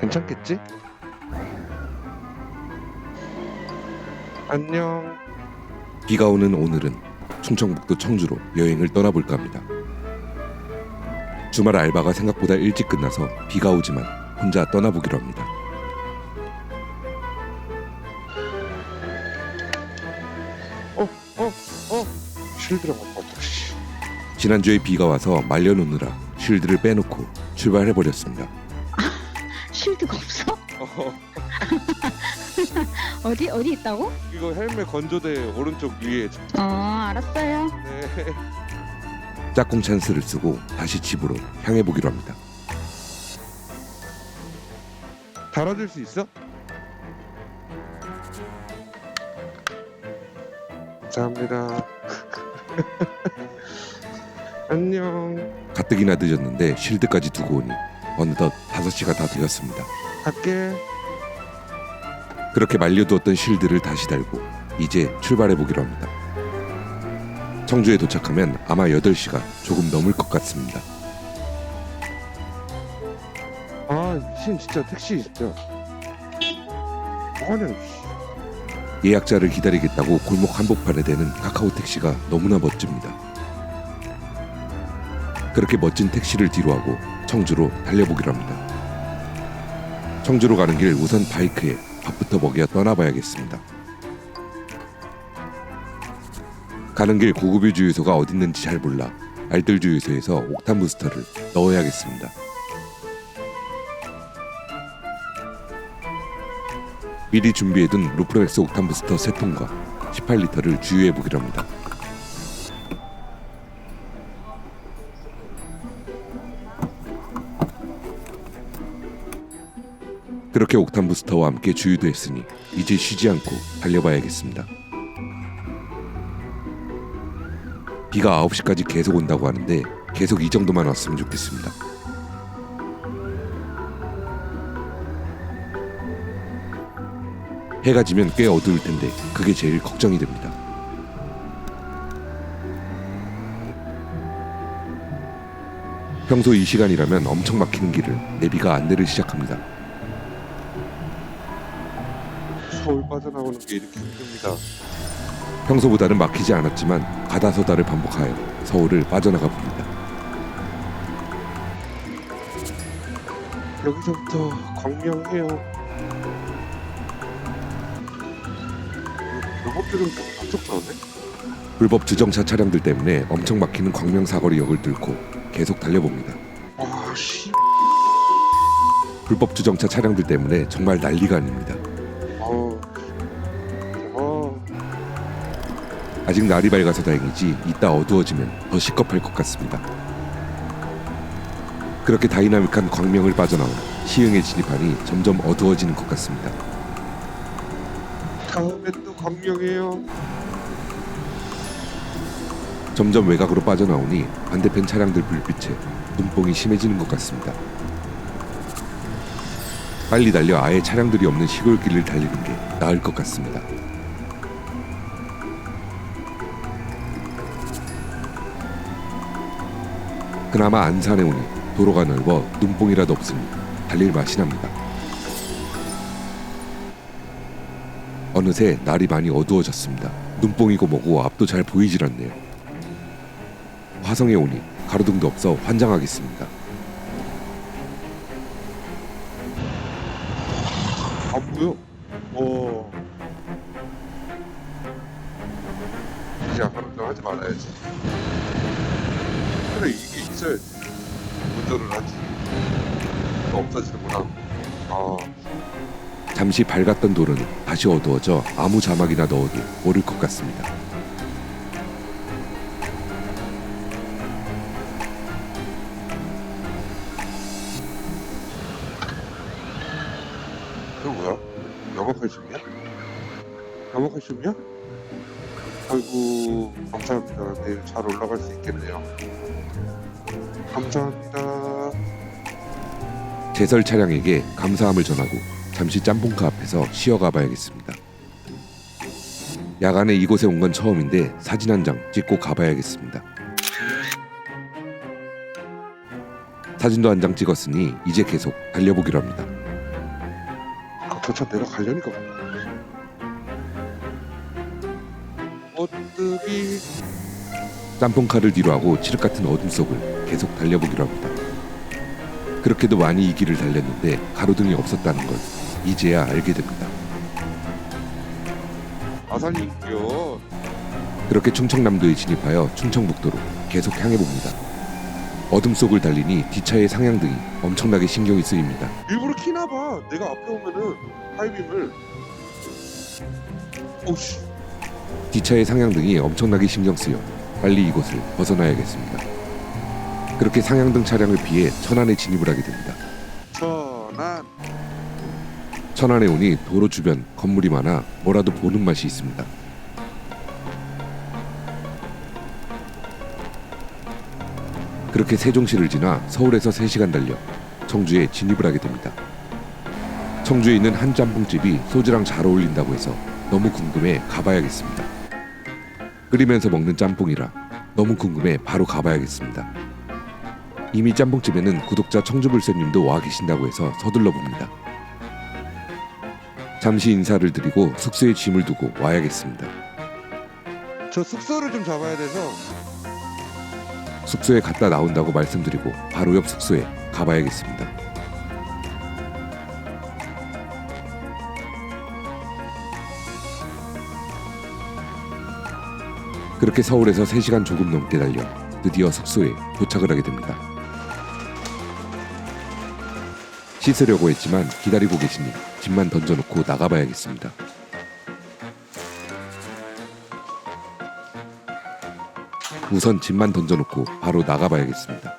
괜찮겠지? 안녕. 비가 오는 오늘은 충청북도 청주로 여행을 떠나볼까 합니다. 주말 알바가 생각보다 일찍 끝나서 비가 오지만 혼자 떠나보기로 합니다. 어, 어, 어. 쉴드랑 못 봤다. 씨. 지난주에 비가 와서 말려놓느라 쉴드를 빼놓고 출발해버렸습니다. 쉴드가 없어? 어, 어디 어디 있다고? 이거 헬멧 건조대 오른쪽 위에. 어 알았어요. 네. 짝꿍 찬스를 쓰고 다시 집으로 향해 보기로 합니다. 달아줄 수 있어? 감사합니다. 안녕. 가뜩이나 늦었는데 쉴드까지 두고 오니 어느덧 5시가 다 되었습니다. 갈게. 그렇게 말려두었던 쉴드를 다시 달고 이제 출발해 보기로 합니다. 청주에 도착하면 아마 8시가 조금 넘을 것 같습니다. 아, 미친 진짜 택시 진짜. 씨. 예약자를 기다리겠다고 골목 한복판에 대는 카카오 택시가 너무나 멋집니다. 그렇게 멋진 택시를 뒤로하고 청주로 달려보기로 합니다. 청주로 가는 길 우선 바이크에 밥부터 먹여 떠나봐야겠습니다. 가는 길 고급유 주유소가 어딨는지 잘 몰라 알뜰 주유소에서 옥탄 부스터를 넣어야겠습니다. 미리 준비해둔 루프렉스 옥탄 부스터 3통과 18리터를 주유해 보기로 합니다. 그렇게 옥탄 부스터와 함께 주유도 했으니 이제 쉬지 않고 달려봐야겠습니다. 비가 9시까지 계속 온다고 하는데 계속 이 정도만 왔으면 좋겠습니다. 해가 지면 꽤 어두울 텐데 그게 제일 걱정이 됩니다. 평소 이 시간이라면 엄청 막히는 길을 내비가 안내를 시작합니다. 서울 빠져나오는 게 이렇게 힘듭니다. 평소보다는 막히지 않았지만 가다서다를 반복하여 서울을 빠져나가 봅니다. 여기서부터 광명해요. 로봇들은 한쪽 나오네? 불법 주정차 차량들 때문에 엄청 막히는 광명 사거리역을 뚫고 계속 달려봅니다. 와, 씨. 불법 주정차 차량들 때문에 정말 난리가 아닙니다. 아직 날이 밝아서 다행이지 이따 어두워지면 더 시겁할 것 같습니다. 그렇게 다이나믹한 광명을 빠져나온 시흥에 진입하니 점점 어두워지는 것 같습니다. 다음에 또 광명해요. 점점 외곽으로 빠져나오니 반대편 차량들 불빛에 눈뽕이 심해지는 것 같습니다. 빨리 달려 아예 차량들이 없는 시골길을 달리는 게 나을 것 같습니다. 그나마 안산에 오니 도로가 넓어 눈뽕이라도 없으니 달릴 맛이 납니다. 어느새 날이 많이 어두워졌습니다. 눈뽕이고 뭐고 앞도 잘 보이질 않네요. 화성에 오니 가로등도 없어 환장하겠습니다. 안 보여? 오. 이제 아까부터 하지 말아야지. 그래 있어야지. 운전을 하지. 또 없어지는구나. 아, 잠시 밝았던 도로는 다시 어두워져 아무 자막이나 넣어도 모를 것 같습니다. 제설 차량에게 감사함을 전하고 잠시 짬뽕카 앞에서 쉬어가 봐야겠습니다. 야간에 이곳에 온 건 처음인데 사진 한 장 찍고 가봐야겠습니다. 사진도 한 장 찍었으니 이제 계속 달려보기로 합니다. 저차 내가 가려니까 어뜨기 짬뽕카를 뒤로하고 칠흑 같은 어둠 속을 계속 달려보기로 합니다. 그렇게도 많이 이 길을 달렸는데 가로등이 없었다는 걸 이제야 알게 됩니다. 아산인교 그렇게 충청남도에 진입하여 충청북도로 계속 향해 봅니다. 어둠 속을 달리니 뒷차의 상향등이 엄청나게 신경이 쓰입니다. 일부러 키나 봐 내가 앞에 오면은 하이빔을 오씨 뒷차의 상향등이 엄청나게 신경 쓰여 빨리 이곳을 벗어나야겠습니다. 그렇게 상향등 차량을 피해 천안에 진입을 하게 됩니다. 천안 천안에 오니 도로 주변 건물이 많아 뭐라도 보는 맛이 있습니다. 그렇게 세종시를 지나 서울에서 3시간 달려 청주에 진입을 하게 됩니다. 청주에 있는 한 짬뽕집이 소주랑 잘 어울린다고 해서 너무 궁금해 가봐야겠습니다. 끓이면서 먹는 짬뽕이라 너무 궁금해 바로 가봐야겠습니다. 이미 짬뽕집에는 구독자 청주불새님도 와 계신다고 해서 서둘러 봅니다. 잠시 인사를 드리고 숙소에 짐을 두고 와야겠습니다. 저 숙소를 좀 잡아야 돼서 숙소에 갔다 나온다고 말씀드리고 바로 옆 숙소에 가봐야겠습니다. 그렇게 서울에서 3시간 조금 넘게 달려 드디어 숙소에 도착을 하게 됩니다. 씻으려고 했지만 기다리고 계시니 짐만 던져놓고 나가봐야겠습니다. 우선 짐만 던져놓고 바로 나가봐야겠습니다.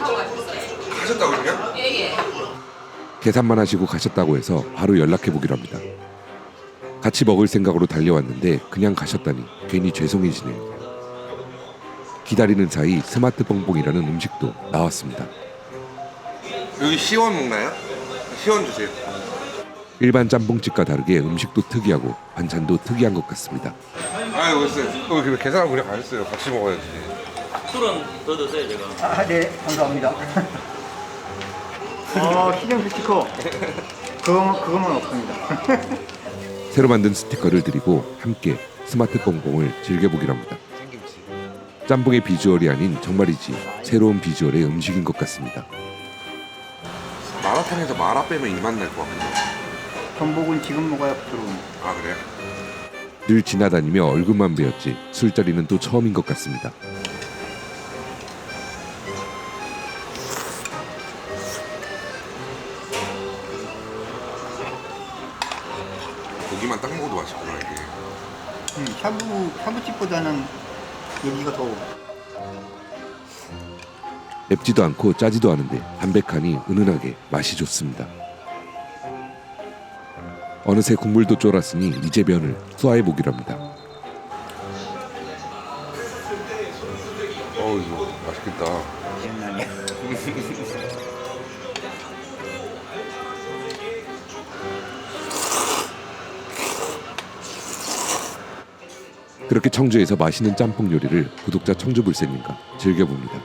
하고 가셨어요. 하셨다고요? 예예. 계산만 하시고 가셨다고 해서 바로 연락해 보기로 합니다. 같이 먹을 생각으로 달려왔는데 그냥 가셨다니 괜히 죄송해지네요. 기다리는 사이 스마트 뻥뻥이라는 음식도 나왔습니다. 여기 시원 먹나요? 시원 주세요. 일반 짬뽕집과 다르게 음식도 특이하고 반찬도 특이한 것 같습니다. 아 여기 있어요. 어, 그래 계산하고 그냥 가셨어요. 같이 먹어야지. 술은 더 드세요 제가 아, 네, 감사합니다. 어, 시정 스티커. 그거, 그거만 없습니다. 새로 만든 스티커를 드리고 함께 스마트 뻥뻥을 즐겨보기로 합니다. 짬뽕의 비주얼이 아닌 정말이지 새로운 비주얼의 음식인 것 같습니다. 마라탕에서 마라 빼면 이맛날 것 같은데. 전복은 지금 먹어야 부드러운. 아 그래요? 늘 지나다니며 얼굴만 배웠지 술자리는 또 처음인 것 같습니다. 고기만 딱 먹어도 맛있구나 이게. 음, 샤브, 샤브집보다는 여기가 더 맵지도 않고 짜지도 않은데 담백하니 은은하게 맛이 좋습니다. 어느새 국물도 쫄았으니 이제 면을 수화해 보기로 합니다. 어 이거 맛있겠다. 옛날에. 그렇게 청주에서 맛있는 짬뽕 요리를 구독자 청주불새님과 즐겨봅니다.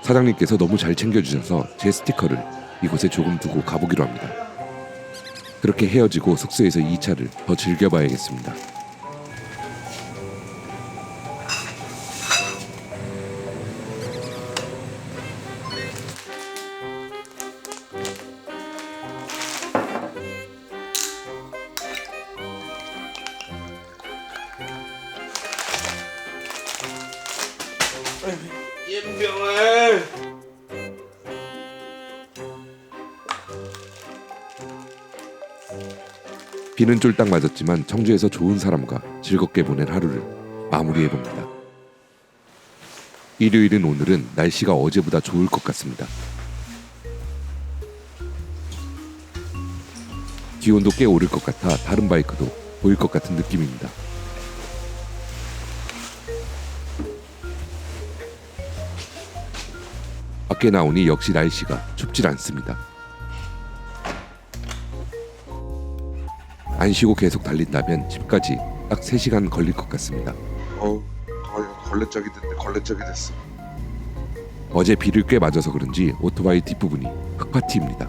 사장님께서 너무 잘 챙겨주셔서 제 스티커를 이곳에 조금 두고 가보기로 합니다. 그렇게 헤어지고 숙소에서 2차를 더 즐겨봐야겠습니다. 비는 쫄딱 맞았지만 청주에서 좋은 사람과 즐겁게 보낸 하루를 마무리해 봅니다. 일요일인 오늘은 날씨가 어제보다 좋을 것 같습니다. 기온도 꽤 오를 것 같아 다른 바이크도 보일 것 같은 느낌입니다. 밖에 나오니 역시 날씨가 춥질 않습니다. 안 쉬고 계속 달린다면 집까지 딱 3시간 걸릴 것 같습니다. 아, 걸레짝이 됐네 걸레짝이 됐어 어제 비를 꽤 맞아서 그런지 오토바이 뒷부분이 흙파티입니다.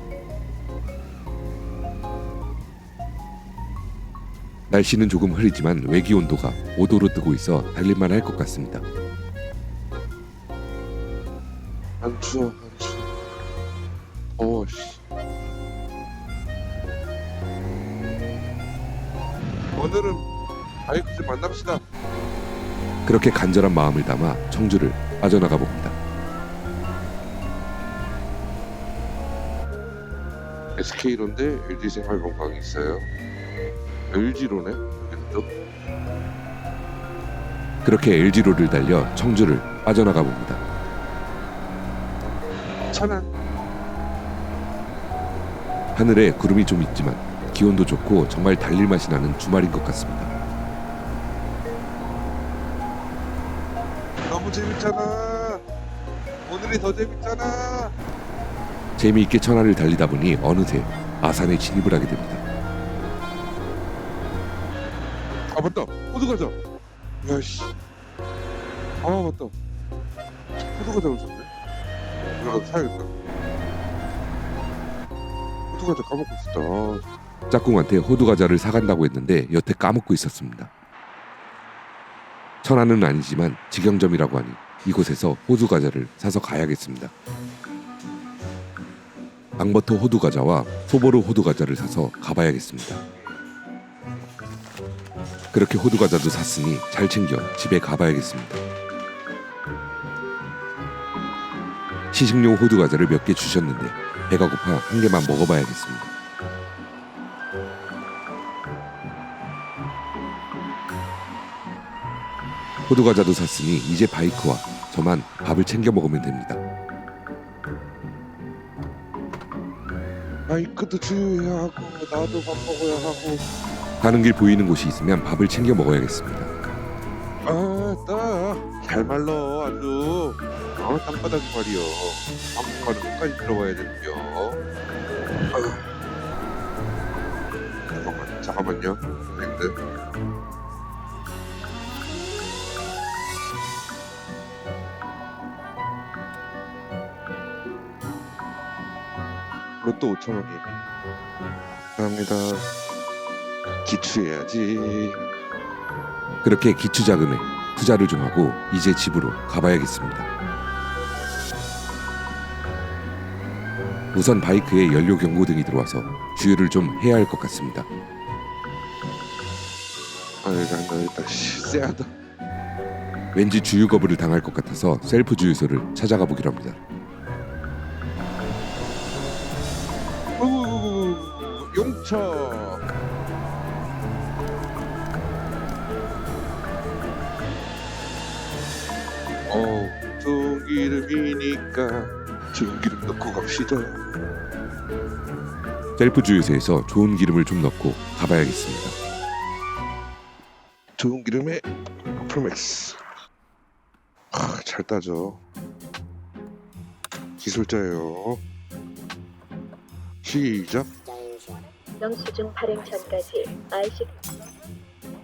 날씨는 조금 흐리지만 외기 온도가 5도로 뜨고 있어 달릴만 할 것 같습니다. 안 추워 오늘은 바이크 좀 만납시다. 그렇게 간절한 마음을 담아 청주를 빠져나가 봅니다. SK로인데 LG 생활건강이 있어요? LG로네? 또 그렇게 LG로를 달려 청주를 빠져나가 봅니다. 천안. 하늘에 구름이 좀 있지만 기온도 좋고 정말 달릴 맛이 나는 주말인 것 같습니다. 너무 재밌잖아. 오늘이 더 재밌잖아. 재미있게 천안을 달리다 보니 어느새 아산에 진입을 하게 됩니다. 아 맞다. 호두 과자. 야씨. 아 맞다. 호두 과자 없었네? 이거 사야겠다. 호두 과자 까먹고 있었다. 아, 짝꿍한테 호두 과자를 사간다고 했는데 여태 까먹고 있었습니다. 천안은 아니지만 직영점이라고 하니 이곳에서 호두 과자를 사서 가야겠습니다. 방버터 호두 과자와 소보르 호두 과자를 사서 가봐야겠습니다. 그렇게 호두 과자도 샀으니 잘 챙겨 집에 가봐야겠습니다. 시식용 호두 과자를 몇 개 주셨는데 배가 고파 한 개만 먹어봐야겠습니다. 호두 과자도 샀으니 이제 바이크와 저만 밥을 챙겨 먹으면 됩니다. 바이크도 주유해야 하고 나도 밥 먹어야 하고. 가는 길 보이는 곳이 있으면 밥을 챙겨 먹어야겠습니다. 아따. 잘 말러 아주 어 땅바닥이 말이여. 한국말은 끝까지 들어봐야 되는겨. 아유. 잠깐만 잠깐만요. 선생님들 로또 5천 원이 감사합니다 기추해야지 그렇게 기초 자금에 투자를 좀 하고 이제 집으로 가봐야겠습니다. 우선 바이크에 연료 경고등이 들어와서 주유를 좀 해야 할 것 같습니다. 아유 나 일단 씨 쎄하다 왠지 주유 거부를 당할 것 같아서 셀프 주유소를 찾아가 보기로 합니다. 어우 전기름이니까 전기름 넣고 갑시다. 셀프 주유소에서 좋은 기름을 좀 넣고 가봐야겠습니다. 좋은 기름에 프로맥스. 아, 잘 따져. 기술자예요. 시작 영수증 발행 전까지 IC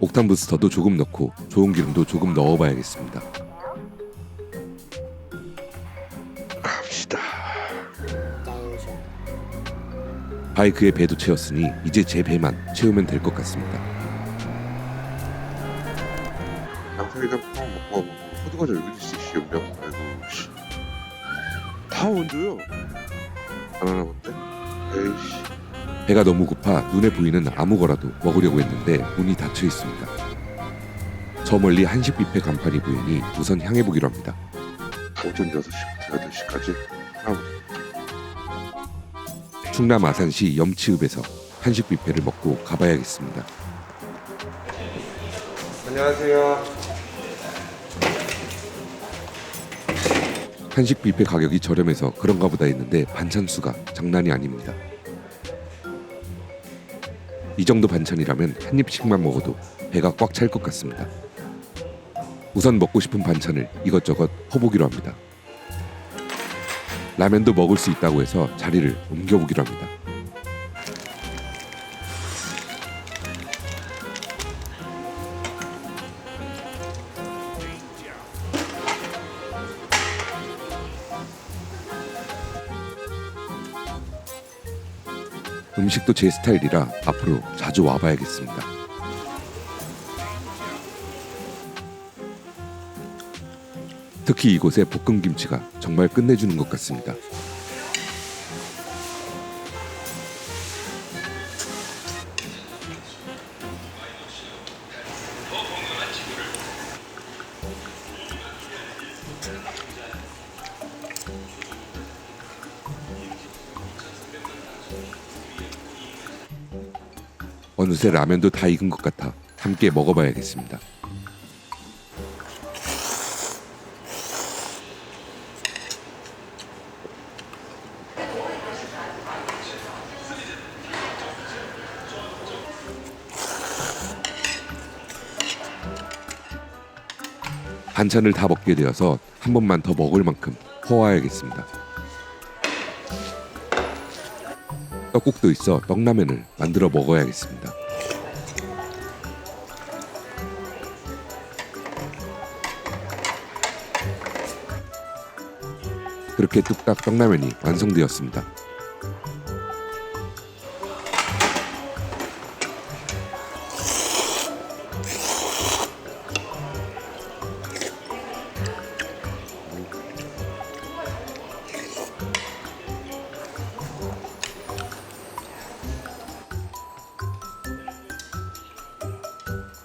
옥탄 부스터도 조금 넣고 좋은 기름도 조금 넣어봐야겠습니다. 갑시다 바이크에 배도 채웠으니 이제 제 배만 채우면 될 것 같습니다. 양파리가 뻥 먹고 먹고 호두과자 여기 있어 씨 염려 아이고 씨. 다안 하나 본데 에이씨 배가 너무 고파 눈에 보이는 아무 거라도 먹으려고 했는데 문이 닫혀 있습니다. 저 멀리 한식 뷔페 간판이 보이니 우선 향해 보기로 합니다. 오전 6시부터 8시까지 하나 충남 아산시 염치읍에서 한식 뷔페를 먹고 가봐야겠습니다. 안녕하세요. 한식 뷔페 가격이 저렴해서 그런가 보다 했는데 반찬 수가 장난이 아닙니다. 이 정도 반찬이라면 한 입씩만 먹어도 배가 꽉 찰 것 같습니다. 우선 먹고 싶은 반찬을 이것저것 퍼보기로 합니다. 라면도 먹을 수 있다고 해서 자리를 옮겨보기로 합니다. 음식도 제 스타일이라 앞으로 자주 와봐야겠습니다. 특히 이곳의 볶음 김치가 정말 끝내주는 것 같습니다. 어느새 라면도 다 익은 것 같아 함께 먹어봐야겠습니다. 반찬을 다 먹게 되어서 한 번만 더 먹을 만큼 퍼와야겠습니다. 떡국도 있어 떡라면을 만들어 먹어야겠습니다. 그렇게 뚝딱 떡라면이 완성되었습니다.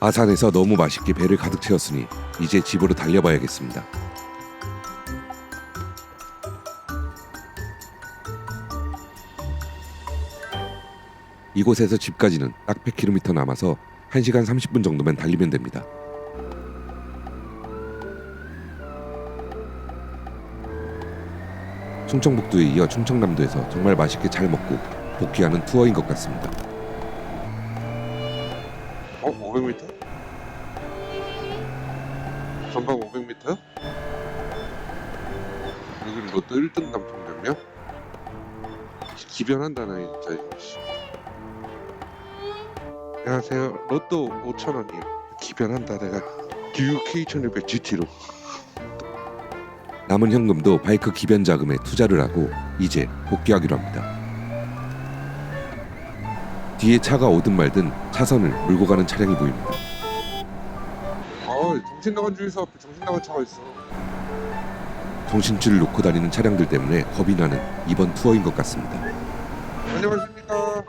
아산에서 너무 맛있게 배를 가득 채웠으니 이제 집으로 달려봐야겠습니다. 이곳에서 집까지는 딱 100km 남아서 1시간 30분 정도만 달리면 됩니다. 충청북도에 이어 충청남도에서 정말 맛있게 잘 먹고 복귀하는 투어인 것 같습니다. 어? 500m? 전방 500m? 여기는 로또 1등 당첨됐냐? 기변한다 나 진짜 이거, 씨. 안녕하세요 로또 5천원이요 기변한다 내가 듀K 1600 GT로 남은 현금도 바이크 기변 자금에 투자를 하고 이제 복귀하기로 합니다. 뒤에 차가 오든 말든 차선을 물고 가는 차량이 보입니다. 아 정신 나간 주유소 앞에 정신 나간 차가 있어 정신줄을 놓고 다니는 차량들 때문에 겁이 나는 이번 투어인 것 같습니다. 안녕하십니까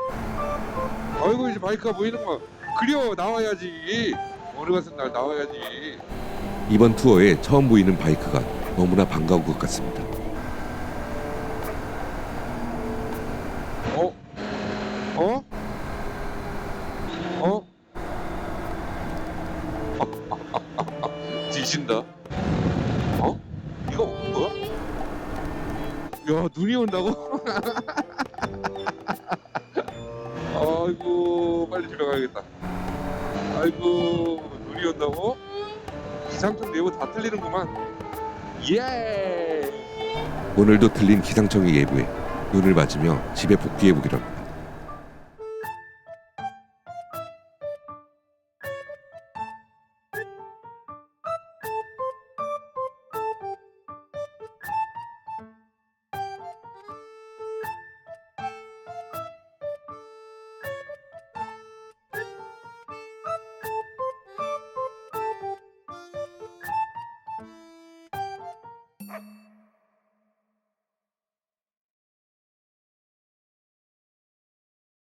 아이고 이제 바이크가 보이는 거 그려 나와야지 어느 같은 날 나와야지 이번 투어에 처음 보이는 바이크가 너무나 반가운 것 같습니다. 예. 오늘도 들린 기상청의 예보에 눈을 맞으며 집에 복귀해 보기로 합니다.